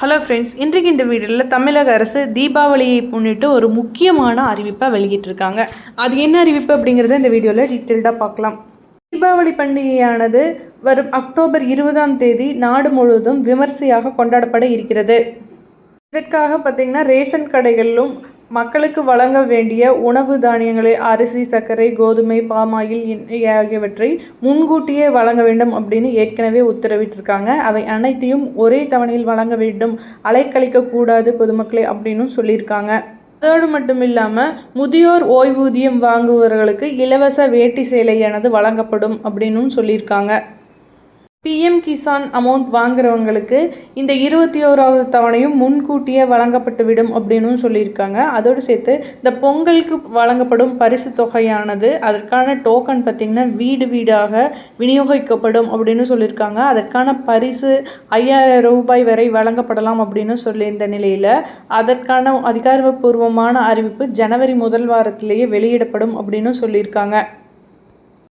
Hello friends இன்றைக்கு இந்த வீடியோவில் தமிழக அரசு தீபாவளியை முன்னிட்டு ஒரு முக்கியமான அறிவிப்பை வெளியிட்டிருக்காங்க. அது என்ன அறிவிப்பு அப்படிங்கிறத இந்த வீடியோவில் டீட்டெயில்டாக பார்க்கலாம். தீபாவளி பண்டிகையானது வரும் அக்டோபர் இருபதாம் தேதி நாடு முழுவதும் விமர்சையாக கொண்டாடப்பட இருக்கிறது. இதற்காக பார்த்திங்கன்னா ரேஷன் கடைகளிலும் மக்களுக்கு வழங்க வேண்டிய உணவு தானியங்களை அரிசி சர்க்கரை கோதுமை பாமாயில் எண்ணெய் ஆகியவற்றை முன்கூட்டியே வழங்க வேண்டும் அப்படின்னு ஏற்கனவே உத்தரவிட்டிருக்காங்க. அவை அனைத்தையும் ஒரே தவணையில் வழங்க வேண்டும். அலைக்கழிக்க கூடாது பொதுமக்களே அப்படின்னு சொல்லியிருக்காங்க. அதோடு மட்டும் இல்லாமல் முதியோர் ஓய்வூதியம் வாங்குபவர்களுக்கு இலவச வேட்டி சேலையானது வழங்கப்படும் அப்படின்னும் சொல்லியிருக்காங்க. பிஎம் கிசான் அமௌண்ட் வாங்குறவங்களுக்கு இந்த இருபத்தி ஓராவது தவணையும் முன்கூட்டியே வழங்கப்பட்டுவிடும் அப்படின்னும் சொல்லியிருக்காங்க. அதோடு சேர்த்து இந்த பொங்கலுக்கு வழங்கப்படும் பரிசு தொகையானது அதற்கான டோக்கன் பார்த்திங்கன்னா வீடு வீடாக விநியோகிக்கப்படும் அப்படின்னு சொல்லியிருக்காங்க. அதற்கான பரிசு ஐயாயிரம் ரூபாய் வரை வழங்கப்படலாம் அப்படின்னு சொல்லியிருந்த நிலையில் அதற்கான அதிகாரப்பூர்வமான அறிவிப்பு ஜனவரி முதல் வாரத்திலேயே வெளியிடப்படும் அப்படின்னு சொல்லியிருக்காங்க.